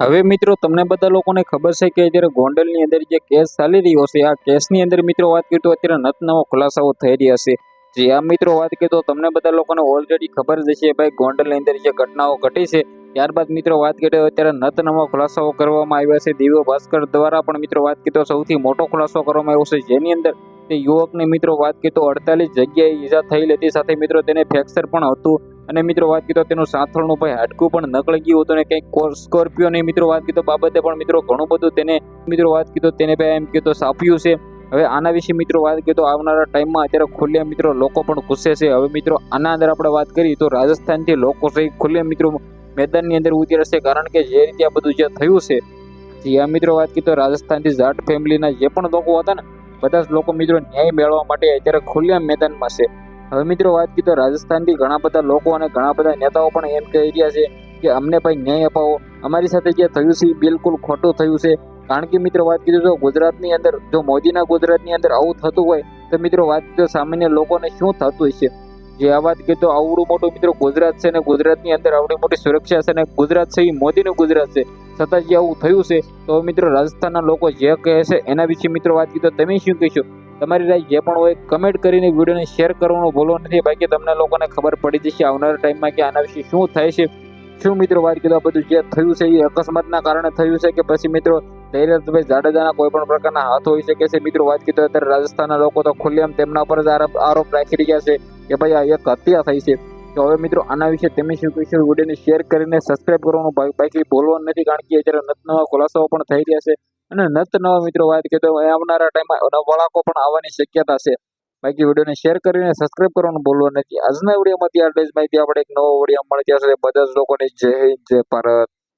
હવે મિત્રો, તમને બધા લોકોને ખબર છે કે અત્યારે ગોંડલની અંદર જે કેસ ચાલી રહ્યો છે, આ કેસની અંદર મિત્રો વાત કરીએ તો અત્યારે નત નવો ખુલાસાઓ થઈ રહ્યા છે. જે આ મિત્રો વાત કરીએ તો તમને બધા લોકોને ઓલરેડી ખબર જ છે ભાઈ ગોંડલની અંદર જે ઘટનાઓ ઘટી છે. ત્યારબાદ મિત્રો વાત કરીએ અત્યારે નત નવા ખુલાસાઓ કરવામાં આવ્યા છે. દિવ્ય ભાસ્કર દ્વારા પણ મિત્રો વાત કરીએ તો સૌથી મોટો ખુલાસો કરવામાં આવ્યો છે. જેની અંદર તે યુવકને મિત્રો વાત કરીએ તો અડતાલીસ જગ્યાએ ઈજા થયેલી હતી. સાથે મિત્રો તેને ફ્રેક્ચર પણ હતું. અને મિત્રો વાત કીધો તેનું સાથળનું ભાઈ હાડકું પણ નકળી ગયું હતું ને કંઈક સ્કોર્પિયોની મિત્રો વાત કીધો બાબતે પણ મિત્રો ઘણું બધું તેને મિત્રો વાત કીધો તેને ભાઈ એમ કીધો સાપ્યું છે. હવે આના વિશે મિત્રો વાત તો આવનારા ટાઈમમાં અત્યારે ખુલ્લે મિત્રો લોકો પણ ગુસ્સે છે. હવે મિત્રો આના અંદર આપણે વાત કરીએ તો રાજસ્થાનથી લોકો સહિત ખુલ્લે મિત્રો મેદાનની અંદર ઉતરશે કારણ કે જે રીતે આ બધું જે થયું છે, જે મિત્રો વાત તો રાજસ્થાનથી જાટ ફેમિલીના જે પણ લોકો હતા ને, બધા જ લોકો મિત્રો ન્યાય મેળવવા માટે અત્યારે ખુલ્લા મેદાનમાં છે. હવે મિત્રો વાત કરીએ તો રાજસ્થાનથી ઘણા બધા લોકો અને ઘણા બધા નેતાઓ પણ એમ કહી રહ્યા છે કે અમને ભાઈ ન્યાય અપાવો. અમારી સાથે જે થયું છે બિલકુલ ખોટું થયું છે. કારણ કે મિત્રો વાત કીધું તો ગુજરાતની અંદર, જો મોદીના ગુજરાતની અંદર આવું થતું હોય, તો મિત્રો વાત કીધું સામાન્ય લોકોને શું થતું હશે? જે આ વાત કીધું આવડું મોટું મિત્રો ગુજરાત છે ને ગુજરાતની અંદર આવડી મોટી સુરક્ષા છે ને ગુજરાત છે એ મોદીનું ગુજરાત છે. છતાં જે આવું થયું છે, તો મિત્રો રાજસ્થાનના લોકો જે કહે છે એના વિશે મિત્રો વાત કીધો, તમે શું કહેશો? તમારી રાય જે પણ હોય કમેન્ટ કરીને વિડીયોને શેર કરવાનું ભૂલો નથી. બાકી તમને લોકોને ખબર પડી જશે આવનારા ટાઈમમાં કે આના વિશે શું થાય છે. શું મિત્રો વાત કીધું આ બધું જે થયું છે એ અકસ્માતના કારણે થયું છે કે પછી મિત્રો ધૈર્યભાઈ જાડેજાના કોઈ પણ પ્રકારના હાથ હોઈ શકે છે. મિત્રો વાત કીધું અત્યારે રાજસ્થાનના લોકો તો ખુલ્લેઆમ તેમના પર જ આરોપ રાખી રહ્યા છે કે ભાઈ આ એક હત્યા થઈ છે. તો હવે મિત્રો આના વિશે તમે શું કહીશું? વિડીયોને શેર કરીને સબસ્ક્રાઇબ કરવાનું બાકી બોલવાનું નથી કારણ કે અત્યારે નત નવા ખુલાસાઓ પણ થઈ રહ્યા છે. અને નત નવા મિત્રો વાત કરીએ તો આવનારા ટાઈમમાં વળાકો પણ આવવાની શક્યતા છે. બાકી વિડીયોને શેર કરીને સબસ્ક્રાઇબ કરવાનું ભૂલવાનું નથી. આજના વિડીયોમાં આટલી જ માહિતી આપણે એક નવો વીડિયો મળે ત્યાં સુધી બધા જ લોકોને જય હિન્દ, જય ભારત.